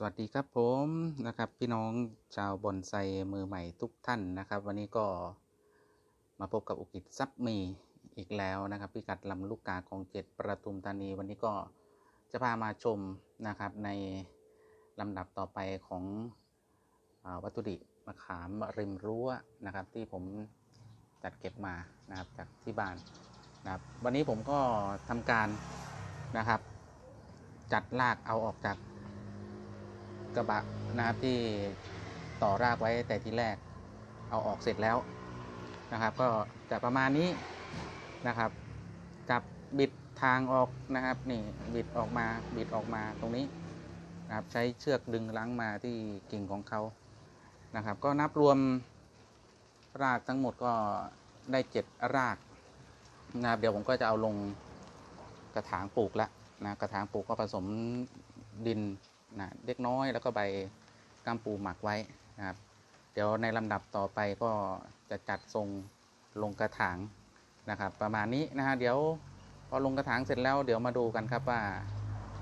สวัสดีครับผมนะครับพี่น้องชาวบอนไซมือใหม่ทุกท่านนะครับ วันนี้ก็มาพบกับอุกิจซับมีอีกแล้วนะครับพิกัดลำลูกกาของเจ็ดประทุมธานี วันนี้ก็จะพามาชมนะครับในลำดับต่อไปของอวัตถุดิบมะขามริมรั้วนะครับ ที่ผมจัดเก็บมานะครับจากที่บ้านนะครับ วันนี้ผมก็ทำการนะครับ จัดรากเอาออกจาก กระบะนะครับที่ต่อรากไว้แต่ทีแรกเอาออกเสร็จแล้วนะครับ ก็จะประมาณนี้นะครับจับบิดทางออกนะครับนี่บิดออกมาบิดออกมาตรงนี้นะครับใช้เชือกดึงลังมาที่กิ่งของเขานะครับ ก็นับรวมรากทั้งหมดก็ได้เจ็ดรากนะครับเดี๋ยวผมก็จะเอาลงกระถางปลูกแล้วนะกระถางปลูกก็ผสมดิน นะเล็กน้อยแล้วก็ใบก้ามปูหมักไว้นะครับ เดี๋ยวในลำดับต่อไปก็จะจัดทรงลงกระถางนะครับ ประมาณนี้นะฮะเดี๋ยวพอลงกระถางเสร็จแล้วเดี๋ยวมาดูกันครับว่า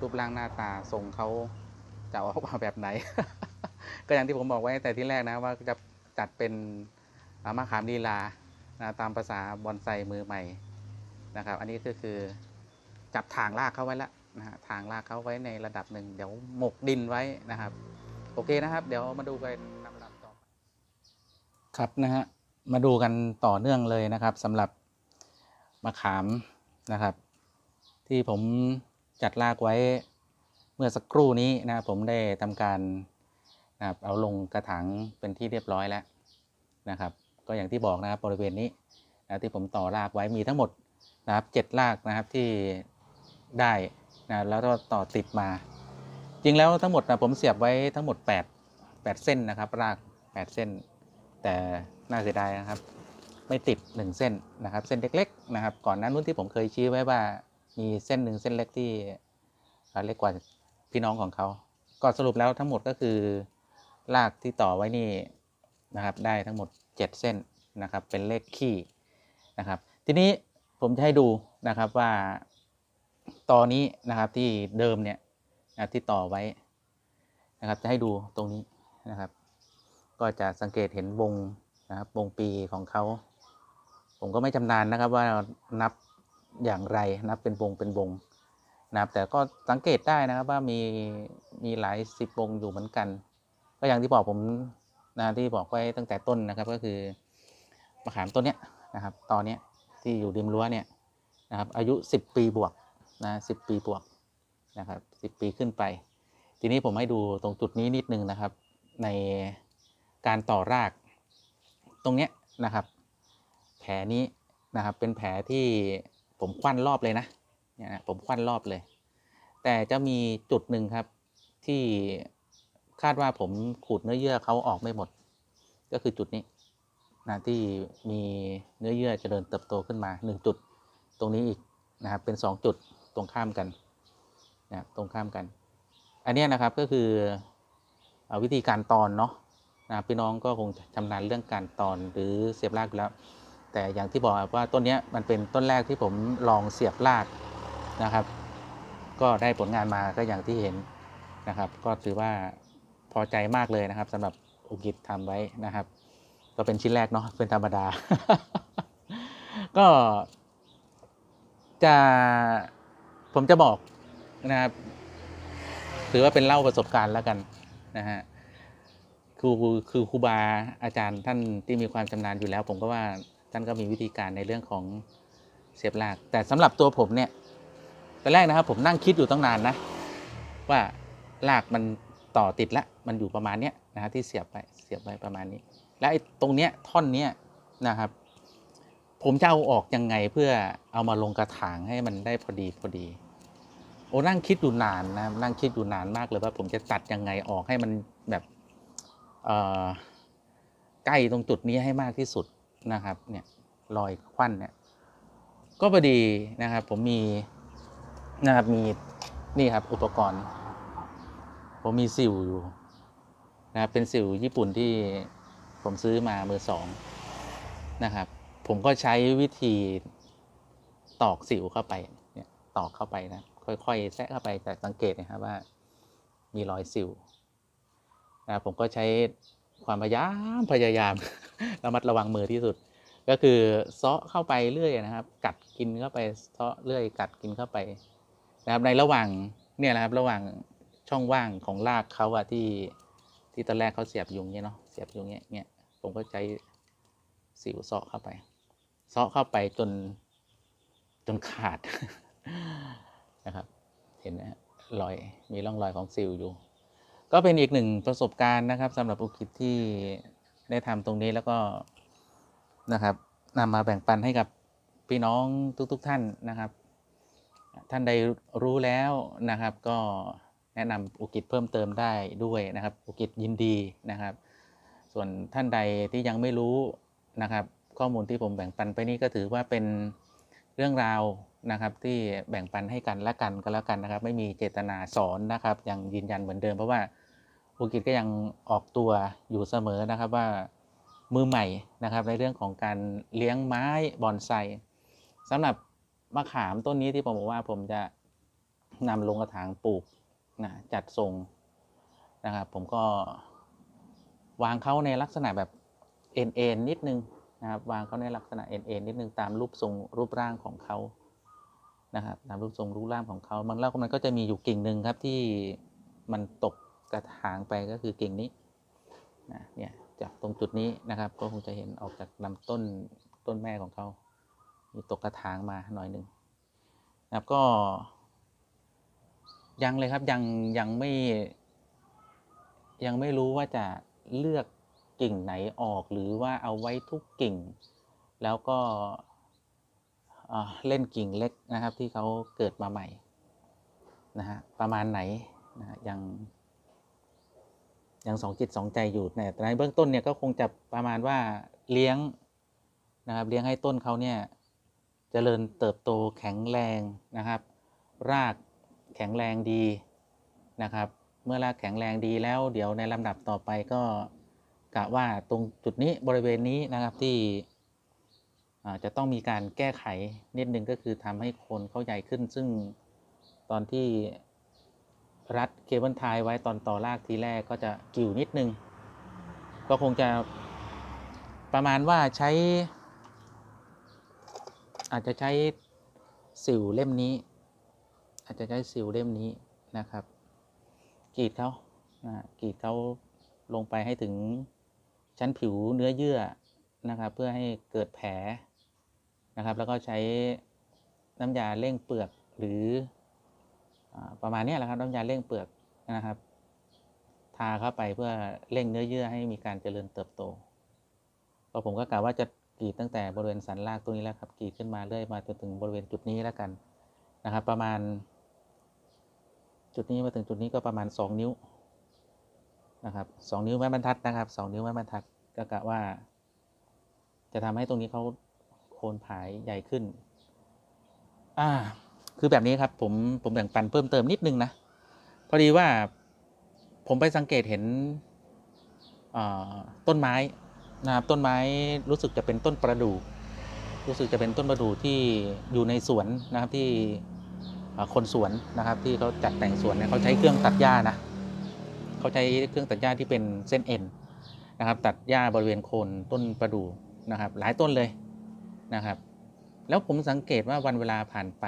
รูปร่างหน้าตาทรงเขาจะออกมาแบบไหน ก็อย่างที่ผมบอกไว้แต่ที่แรกนะว่าจะจัดเป็นมะขามลีลานะตามภาษาบอนไซมือใหม่นะครับ อันนี้ก็คือจับทางลากเข้าไว้แล้ว นะฮะทางลากเขาไว้ในระดับหนึ่งเดี๋ยวหมกดินไว้นะครับ โอเคนะครับ เดี๋ยวมาดูกันลำดับต่อครับนะฮะมาดูกันต่อเนื่องเลยนะครับสำหรับมะขามนะครับ ที่ผมจัดลากไว้เมื่อสักครู่นี้นะผมได้ทำการนะครับเอาลงกระถางเป็นที่เรียบร้อยแล้วนะครับ ก็อย่างที่บอกนะครับบริเวณนี้นะที่ผมต่อรากไว้มีทั้งหมดนะครับเจ็ดรากนะครับที่ได้ นะแล้วก็ต่อติดมา จริงแล้วทั้งหมดนะผมเสียบไว้ทั้งหมด 8 8 เส้นนะครับ ราก 8 เส้น แต่น่าเสียดายนะครับ ไม่ติด 1 เส้นนะครับ เส้นเล็กๆนะครับ ก่อนหนั้นนู้นที่ผมเคยชี้ไว้ว่ามีเส้นหนึ่งเส้นเล็กที่เล็กกว่าพี่น้องของเขาก็สรุปแล้วทั้งหมดก็คือรากที่ต่อไว้นี่นะครับ ได้ทั้งหมด 7 เส้นนะครับ เป็นเลขขี้นะครับ ทีนี้ผมจะให้ดูนะครับว่า ตอนนี้นะครับที่เดิมเนี่ยนะที่ต่อไว้นะครับจะให้ดูตรงนี้นะครับ ก็จะสังเกตเห็นวงนะครับวงปีของเขา ผมก็ไม่ชำนาญนะครับว่านับอย่างไรนับเป็นวงเป็นวงนะครับแต่ก็สังเกตได้นะครับว่ามีมีหลายสิบวงอยู่เหมือนกัน ก็อย่างที่บอกผมนะที่บอกไว้ตั้งแต่ต้นนะครับก็คือมะขามต้นเนี้ยนะครับตอนเนี้ยที่อยู่ริมรั้วเนี่ยนะครับอายุ 10 ปีบวก นะสิบปีบวกนะครับสิบปีขึ้นไป ทีนี้ผมให้ดูตรงจุดนี้นิดนึงนะครับ ในการต่อรากตรงเนี้ยนะครับ แผลนี้นะครับเป็นแผลที่ผมควันรอบเลยนะเนี่ยนะผมควันรอบเลย แต่จะมีจุดหนึ่งครับที่คาดว่าผมขูดเนื้อเยื่อเขาออกไม่หมด ก็คือจุดนี้นะที่มีเนื้อเยื่อเจริญเติบโตขึ้นมาหนึ่งจุด ตรงนี้อีกนะครับเป็น 2 จุด ตรงข้ามกันนะตรงข้ามกัน อันนี้นะครับก็คืออวิธีการตอนเนาะนะพี่น้องก็คงชำนาญเรื่องการตอนหรือเสียบรากอยู่แล้ว แต่อย่างที่บอกว่าต้นนี้มันเป็นต้นแรกที่ผมลองเสียบรากนะครับ ก็ได้ผลงานมาก็อย่างที่เห็นนะครับ ก็ถือว่าพอใจมากเลยนะครับสำหรับอุกิจทำไว้นะครับ ก็เป็นชิ้นแรกเนาะเป็นธรรมดา ก็จะ ผมจะบอกนะครับถือว่าเป็นเล่าประสบการณ์แล้วกันนะฮะคือคือครูบาอาจารย์ท่านที่มีความชำนาญอยู่แล้ว ผมก็ว่าท่านก็มีวิธีการในเรื่องของเสียบราก แต่สำหรับตัวผมเนี่ยตอนแรกนะครับ ผมนั่งคิดอยู่ตั้งนานนะ ว่ารากมันต่อติดละมันอยู่ประมาณเนี้ยนะฮะที่เสียบไปเสียบไปประมาณนี้ และไอ้ตรงเนี้ยท่อนเนี้ยนะครับ ผมจะเอาออกยังไงเพื่อเอามาลงกระถางให้มันได้พอดีพอดี โอ้นั่งคิดอยู่นานนะนั่งคิดอยู่นานมากเลยว่าผมจะตัดยังไงออกให้มันแบบเอ่อใกล้ตรงจุดนี้ให้มากที่สุดนะครับ เนี่ยรอยควันเนี่ย ก็พอดีนะครับ ผมมีนะครับมีนี่ครับ อุปกรณ์ ผมมีสิวอยู่นะครับเป็นสิวญี่ปุ่นที่ผมซื้อมามือสองนะครับ ผมก็ใช้วิธีตอกสิวเข้าไป เนี่ยตอกเข้าไปนะ ค่อยๆแซะเข้าไปแต่สังเกตนะครับว่ามีรอยสิวนะครับผมก็ใช้ความพยายามพยายามระมัดระวังมือที่สุด ก็คือเซาะเข้าไปเรื่อยนะครับ กัดกินเข้าไปเซาะเรื่อยกัดกินเข้าไปนะครับ ในระหว่างเนี่ยนะครับระหว่างช่องว่างของรากเขาอะที่ที่ตอนแรกเขาเสียบยุงเงี้ยเนาะเสียบยุงเงี้ยเนี่ยผมก็ใช้สิวเซาะเข้าไปเซาะเข้าไปจนจนขาด นะครับ เห็นนะฮะรอยมีร่องรอยของซิลอยู่ ก็เป็นอีกหนึ่งประสบการณ์นะครับสำหรับอุกิจที่ได้ทำตรงนี้แล้วก็นะครับนำมาแบ่งปันให้กับพี่น้องทุกๆทท่านนะครับ ท่านใดรู้แล้วนะครับ ก็แนะนำอุกิจเพิ่มเติมได้ด้วยนะครับ อุกิจยินดีนะครับ ส่วนท่านใดที่ยังไม่รู้นะครับ ข้อมูลที่ผมแบ่งปันไปนี้ก็ถือว่าเป็นเรื่องราว นะครับที่แบ่งปันให้กันและกันก็แล้วกันนะครับ ไม่มีเจตนาสอนนะครับยังยืนยันเหมือนเดิม เพราะว่าภูกิจก็ยังออกตัวอยู่เสมอนะครับว่ามือใหม่นะครับในเรื่องของการเลี้ยงไม้บอนไซสำหรับมะขามต้นนี้ที่ผมบอกว่าผมจะนำลงกระถางปลูกนะจัดทรงนะครับผมก็วางเขาในลักษณะแบบเอ็นเอ็นนิดนึงนะครับวางเขาในลักษณะเอ็นเอ็นนิดนึงตามรูปทรงรูปร่างของเขา นะครับตามรูปทรงรูปร่างของเขามันแล้วมันก็จะมีอยู่กิ่งหนึ่งครับที่มันตกกระถางไปก็คือกิ่งนี้นะเนี่ยจากตรงจุดนี้นะครับ ก็คงจะเห็นออกจากลำต้นต้นแม่ของเขามีตกกระถางมาหน่อยหนึ่งนะครับก็ ยังเลยครับยังยังไม่ ยังไม่รู้ว่าจะเลือกกิ่งไหนออกหรือว่าเอาไว้ทุกกิ่ง แล้วก็ เล่นกิ่งเล็กนะครับ ที่เขาเกิดมาใหม่นะฮะประมาณไหนนะยังยังสองจิตสองใจอยู่แต่ในเบื้องต้นเนี่ยก็คงจะประมาณว่าเลี้ยงนะครับเลี้ยงให้ต้นเขาเนี่ยเจริญเติบโตแข็งแรงนะครับ รากแข็งแรงดีนะครับ เมื่อรากแข็งแรงดีแล้วเดี๋ยวในลำดับต่อไปก็กะว่าตรงจุดนี้บริเวณนี้นะครับที่ จะต้องมีการแก้ไขนิดนึงก็คือทำให้คนเขาใหญ่ขึ้น ซึ่งตอนที่รัดเคเบิลไทยไว้ตอนต่อรากทีแรกก็จะกิ่วนิดนึง ก็คงจะประมาณว่าใช้ อาจจะใช้สิวเล่มนี้ อาจจะใช้สิวเล่มนี้นะครับกรีดเขานะกรีดเขาลงไปให้ถึงชั้นผิวเนื้อเยื่อนะครับ เพื่อให้เกิดแผล นะครับ แล้วก็ใช้น้ำยาเร่งเปลือกหรืออประมาณนี้แหละครับน้ำยาเร่งเปลือกนะครับ ทาเข้าไปเพื่อเร่งเนื้อเยื่อให้มีการเจริญเติบโตก็ผมก็กะว่าจะกรีดตั้งแต่บริเวณสันรากตรงนี้แล้วครับกรีดขึ้นมาเรื่อยมาจนถึงบริเวณจุดนี้แล้วกันนะครับ ประมาณ จุดนี้มาถึงจุดนี้ก็ประมาณ 2 นิ้วนะครับสองนิ้วไม้บรรทัดนะครับสองนิ้วไม้บรรทัดก็กะว่า จะทำให้ตรงนี้เขา คนผายใหญ่ขึ้น อ่า คือแบบนี้ครับ ผมผมแบ่งปันเพิ่มเติมนิดนึงนะ พอดีว่าผมไปสังเกตเห็นต้นไม้นะครับต้นไม้รู้สึกจะเป็นต้นประดู่รู้สึกจะเป็นต้นประดู่ที่อยู่ในสวนนะครับที่คนสวนนะครับที่เขาจัดแต่งสวนเนี่ยเขาใช้เครื่องตัดหญ้านะเขาใช้เครื่องตัดหญ้าที่เป็นเส้นเอ็นนะครับ ตัดหญ้าบริเวณโคนต้นประดู่นะครับ หลายต้นเลย นะครับ แล้วผมสังเกตว่าวันเวลาผ่านไป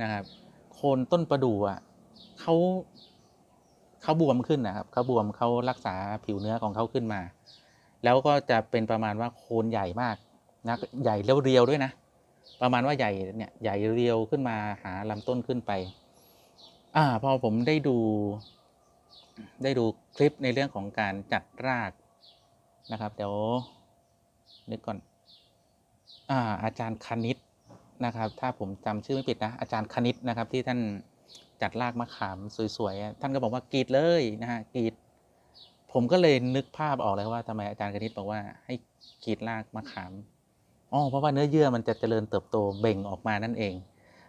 นะครับ โคนต้นประดู่อะเขาเขาบวมขึ้นนะครับเขาบวมเขารักษาผิวเนื้อของเขาขึ้นมา แล้วก็จะเป็นประมาณว่าโคนใหญ่มากนะใหญ่แล้วเรียวด้วยนะ ประมาณว่าใหญ่เนี่ยใหญ่เรียวขึ้นมาหาลำต้นขึ้นไป อ่า พอผมได้ดู ได้ดูคลิปในเรื่องของการจัดรากนะครับ เดี๋ยวนึกก่อน อาอาจารย์คณิตนะครับ ถ้าผมจำชื่อไม่ผิดนะ อาจารย์คณิตนะครับ ที่ท่านจัดรากมะขามสวยๆ ท่านก็บอกว่ากรีดเลยนะฮะกรีด ผมก็เลยนึกภาพออกเลยว่าทำไมอาจารย์คณิตบอกว่าให้กรีดรากมะขามอ๋อเพราะว่าเนื้อเยื่อมันจะเจริญเติบโตเบ่งออกมานั่นเอง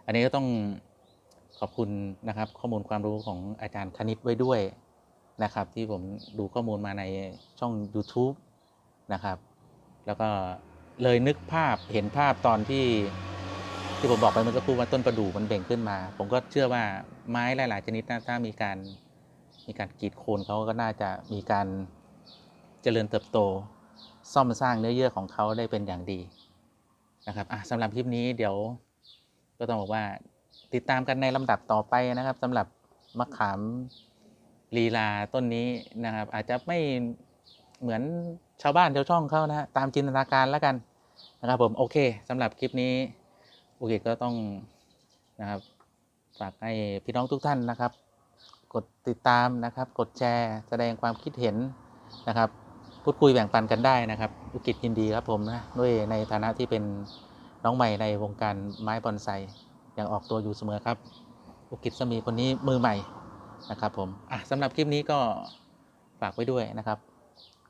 อันนี้ก็ต้องขอบคุณนะครับ ข้อมูลความรู้ของอาจารย์คณิตไว้ด้วยนะครับ ที่ผมดูข้อมูลมาในช่อง YouTube นะครับ แล้วก็ เลยนึกภาพเห็นภาพตอนที่ที่ผมบอกไปเมื่อสักครู่ว่าต้นประดู่มันเบ่งขึ้นมา ผมก็เชื่อว่าไม้หลาย ๆ ชนิดนะถ้ามีการมีการกรีดโคนเขาก็น่าจะมีการเจริญเติบโต ซ่อมสร้างเนื้อเยื่อของเขาได้เป็นอย่างดีนะครับอะสำหรับคลิปนี้เดี๋ยว ก็ต้องบอกว่าติดตามกันในลำดับต่อไปนะครับสำหรับมะขามลีลาต้นนี้นะครับ อาจจะไม่ เหมือนชาวบ้านชาวช่องเขานะฮะตามจินตนาการแล้วกันนะครับผมโอเคสำหรับคลิปนี้โอเคก็ต้องนะครับฝากให้พี่น้องทุกท่านนะครับ กดติดตามนะครับ กดแชร์ แสดงความคิดเห็นนะครับ พูดคุยแบ่งปันกันได้นะครับ อุกิจยินดีครับผมนะด้วยในฐานะที่เป็นน้องใหม่ในวงการไม้บอนไซยังออกตัวอยู่เสมอครับ อุกิจสมีคนนี้มือใหม่นะครับผมอะสำหรับคลิปนี้ก็ฝากไว้ด้วยนะครับ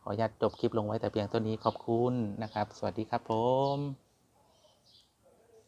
ขออนุญาตจบคลิปลงไว้แต่เพียงเท่านี้ขอบคุณนะครับ สวัสดีครับผม